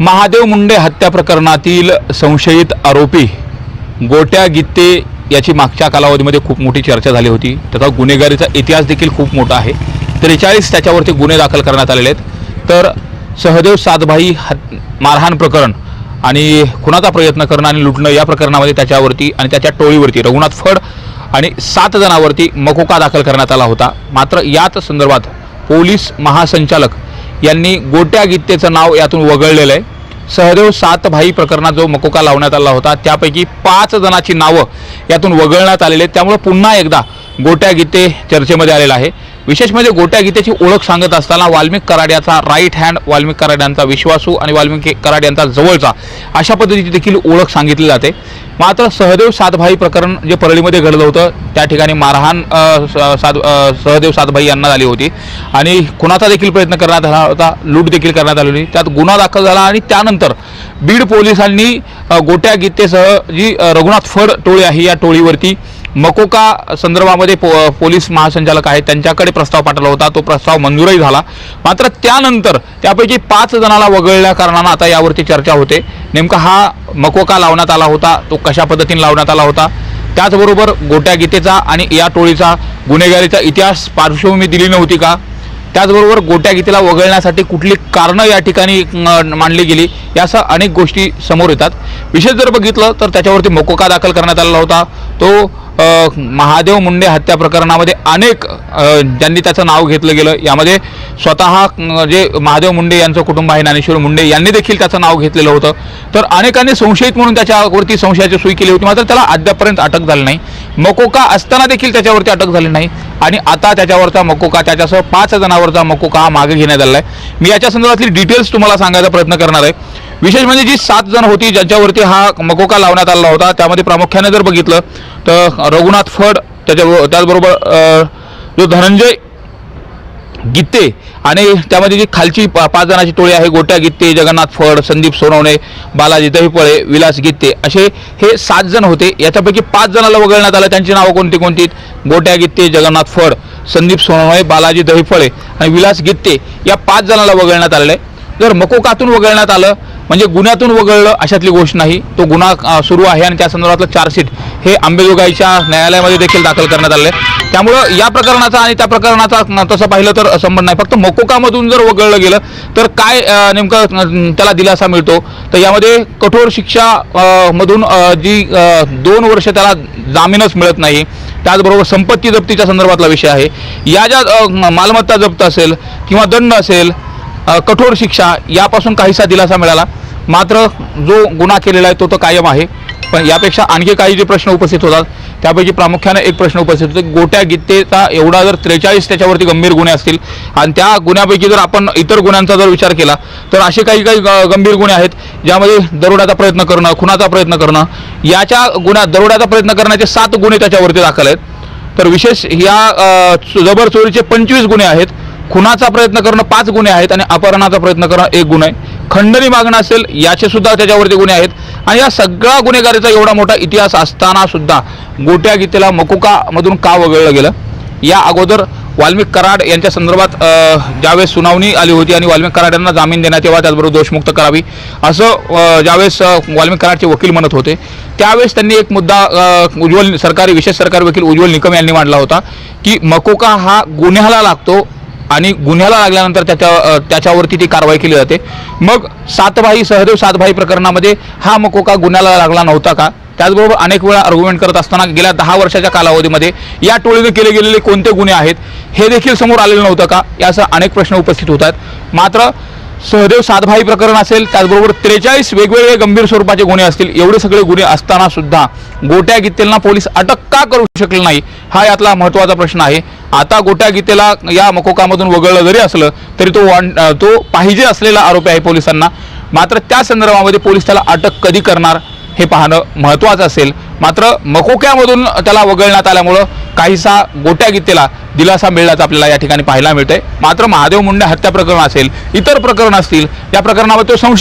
महादेव मुंडे हत्या प्रकरणातील संशयित आरोपी गोट्या गित्ते याची मागच्या कालावधीमध्ये खूप मोठी चर्चा झाली होती. त्याचा गुन्हेगारीचा इतिहास देखील खूप मोठा आहे. त्रेचाळीस त्याच्यावरती गुन्हे दाखल करण्यात आलेले आहेत. तर सहदेव सातभाई हत मारहाण प्रकरण आणि खुनाचा प्रयत्न करणं आणि लुटणं या प्रकरणामध्ये त्याच्यावरती आणि त्याच्या टोळीवरती रघुनाथ फड आणि सात जणांवरती मकोका दाखल करण्यात आला होता. मात्र याच संदर्भात पोलीस महासंचालक यांनी गोट्या गीतेचं नाव यातून वगळलेलं आहे. सहदेव सात भाई प्रकरणात जो मकोका लावण्यात आला होता त्यापैकी पाच जणांची नावं यातून वगळण्यात आलेली आहेत. त्यामुळे पुन्हा एकदा गोट्या गीते चर्चेमध्ये आलेला आहे. विशेष म्हणजे गोट्या गीतेची ओळख सांगत असताना वाल्मिक कराड याचा राईट हँड वाल्मिक कराड यांचा विश्वासू आणि वाल्मिक कराड यांचा जवळचा अशा पद्धतीची देखील ओळख सांगितली जाते. मात्र सहदेव सातभाई प्रकरण जे परळीमध्ये घडलं होतं त्या ठिकाणी मारहाण साध स- सात सहदेव सातभाई यांना झाली होती. आणि खुनाचा देखील प्रयत्न करण्यात आला होता लूट देखील करण्यात आली होती. त्यात गुन्हा दाखल झाला आणि त्यानंतर बीड पोलिसांनी गोट्या गीतेसह जी रघुनाथ फड टोळी आहे या टोळीवरती मकोका संदर्भामध्ये पो पोलीस महासंचालक आहेत. त्यांच्याकडे प्रस्ताव पाठवला होता. तो प्रस्ताव मंजूरही झाला. मात्र त्यानंतर त्यापैकी पाच जणाला वगळल्या कारणानं आता यावरती चर्चा होते. नेमका हा मकोका लावण्यात आला होता. तो कशा पद्धतीने लावण्यात आला होता? त्याचबरोबर गोट्या गीतेचा आणि या टोळीचा गुन्हेगारीचा इतिहास पार्श्वभूमी दिली नव्हती का? त्याचबरोबर गोट्यागीतीला वगळण्यासाठी कुठली कारणं या ठिकाणी मांडली गेली यासह अनेक गोष्टी समोर येतात. विशेष जर बघितलं तर त्याच्यावरती मोकोका दाखल करण्यात आलेला होता. तो महादेव मुंडे हत्या प्रकरणामध्ये अनेक ज्यांनी त्याचं नाव घेतलं गेलं यामध्ये स्वतः जे महादेव मुंडे यांचं कुटुंब आहे ज्ञानेश्वर मुंडे यांनी देखील त्याचं नाव घेतलेलं होतं. तर अनेकांनी संशयित म्हणून त्याच्यावरती संशयाची सोय केली होती मात्र त्याला अद्यापर्यंत अटक झाली नाही. मकोका असताना देखील त्याच्यावरती अटक झाली नाही आणि आता त्याच्यावरचा मकोका त्याच्यासह पाच जणांवरचा मकोका हा मागे घेण्यात आला आहे. मी याच्या संदर्भातली डिटेल्स तुम्हाला सांगायचा प्रयत्न करणार आहे. विशेष म्हणजे जी सात जण होती ज्यांच्यावरती हा मकोका लावण्यात आलेला होता त्यामध्ये प्रामुख्याने जर बघितलं तर रघुनाथ फड त्याच्या त्याचबरोबर जो धनंजय गित्ते आणि त्यामध्ये जी खालची पा- पाच जणांची टोळी आहे गोट्या गित्ते जगन्नाथ फड संदीप सोनवणे बालाजी दहिपळे विलास गित्ते असे हे सात जण होते. याच्यापैकी पाच जणाला वगळण्यात आलं. त्यांची नावं कोणती कोणती? गोट्या गीते जगन्नाथ फड संदीप सोनवणे बालाजी दहिफळे आणि विलास गित्ते या पाच जणाला वगळण्यात आलेलं आहे. जर मकोकातून वगळण्यात आलं म्हणजे गुन्ह्यातून वगळलं अशातली गोष्ट नाही. तो गुन्हा सुरू आहे आणि त्या संदर्भातलं चार्जशीट हे अंबेजोगाईच्या न्यायालयामध्ये देखील दाखल करण्यात आले त्यामुळं या प्रकरणाचा आणि त्या प्रकरणाचा तसं पाहिलं तर संबंध नाही. फक्त मकोकामधून जर वगळलं गेलं तर काय नेमकं त्याला दिलासा मिळतो? तर यामध्ये कठोर शिक्षा मधून जी दोन वर्ष त्याला जामीनच मिळत नाही त्याचबरोबर संपत्ती जप्तीच्या संदर्भातला विषय आहे. या ज्या मालमत्ता जप्त असेल किंवा दंड असेल कठोर शिक्षा यापासून काहीसा दिलासा मिळाला. मात्र जो गुन्हा केलेला आहे तो तर कायम आहे. पण यापेक्षा आणखी काही जे प्रश्न उपस्थित होतात त्यापैकी प्रामुख्याने एक प्रश्न उपस्थित होतो गोट्या गीतेचा एवढा जर त्रेचाळीस त्याच्यावरती गंभीर गुन्हे असतील आणि त्या गुन्ह्यापैकी जर आपण इतर गुन्ह्यांचा जर विचार केला तर असे काही काही ग- गंभीर गुन्हे आहेत ज्यामध्ये दरोड्याचा प्रयत्न करणं खुनाचा प्रयत्न करणं याच्या गुन्ह्या दरोड्याचा प्रयत्न करण्याचे सात गुन्हे त्याच्यावरती दाखल आहेत. तर विशेष या जबर चोरीचे पंचवीस गुन्हे आहेत खुनाचा प्रयत्न करणं पाच गुन्हे आहेत आणि अपहरणाचा प्रयत्न करणं एक गुन्हा आहे. खंडणी मागणं असेल याचे सुद्धा त्याच्यावरती गुन्हे आहेत. आणि या सगळ्या गुन्हेगारीचा एवढा मोठा इतिहास असताना सुद्धा गोट्या गीतेला मकुकामधून का वगळलं गेलं? या अगोदर वाल्मिक कराड यांच्या संदर्भात ज्यावेळेस सुनावणी आली होती आणि वाल्मिक कराड यांना जामीन देण्यात यावा त्याचबरोबर दोषमुक्त करावी असं ज्यावेळेस वाल्मिक कराडचे वकील म्हणत होते त्यावेळेस त्यांनी एक मुद्दा उज्ज्वल सरकारी विशेष सरकारी वकील उज्ज्वल निकम यांनी मांडला होता की मकोका हा गुन्ह्याला लागतो आणि गुन्ह्याला लागल्यानंतर त्याच्या त्याच्यावरती ती कारवाई केली जाते. मग सातभाई सहदेव सातभाई प्रकरणामध्ये हा मकोका गुन्ह्याला लागला नव्हता का? त्याचबरोबर अनेक वेळा आर्ग्युमेंट करत असताना गेल्या दहा वर्षाच्या कालावधीमध्ये या टोळीने केले गेलेले कोणते गुन्हे आहेत हे देखील समोर आलेलं नव्हतं का? यासह अनेक प्रश्न उपस्थित होतात. मात्र सहदेव सातभाई प्रकरण असेल त्याचबरोबर त्रेचाळीस वेगवेगळे गंभीर स्वरूपाचे गुन्हे असतील एवढे सगळे गुन्हे असताना सुद्धा गोट्या गीतेला पोलीस अटक का करू शकले नाही? हा यातला महत्त्वाचा प्रश्न आहे. आता गोट्या गीतेला या मकोकामधून वगळलं जरी असलं तरी तो वॉन्ट तो पाहिजे असलेला आरोपी आहे पोलिसांना. मात्र त्या संदर्भामध्ये पोलीस त्याला अटक कधी करणार हे पाहणं महत्त्वाचं असेल. मात्र मकोक्यामधून त्याला वगळण्यात आल्यामुळं काहीसा गोट्या गीतेला दिलासा मिळण्याचा आपल्याला या ठिकाणी पाहायला मिळतंय. मात्र महादेव मुंडे हत्या प्रकरण असेल इतर प्रकरण असतील या प्रकरणावर तो संशय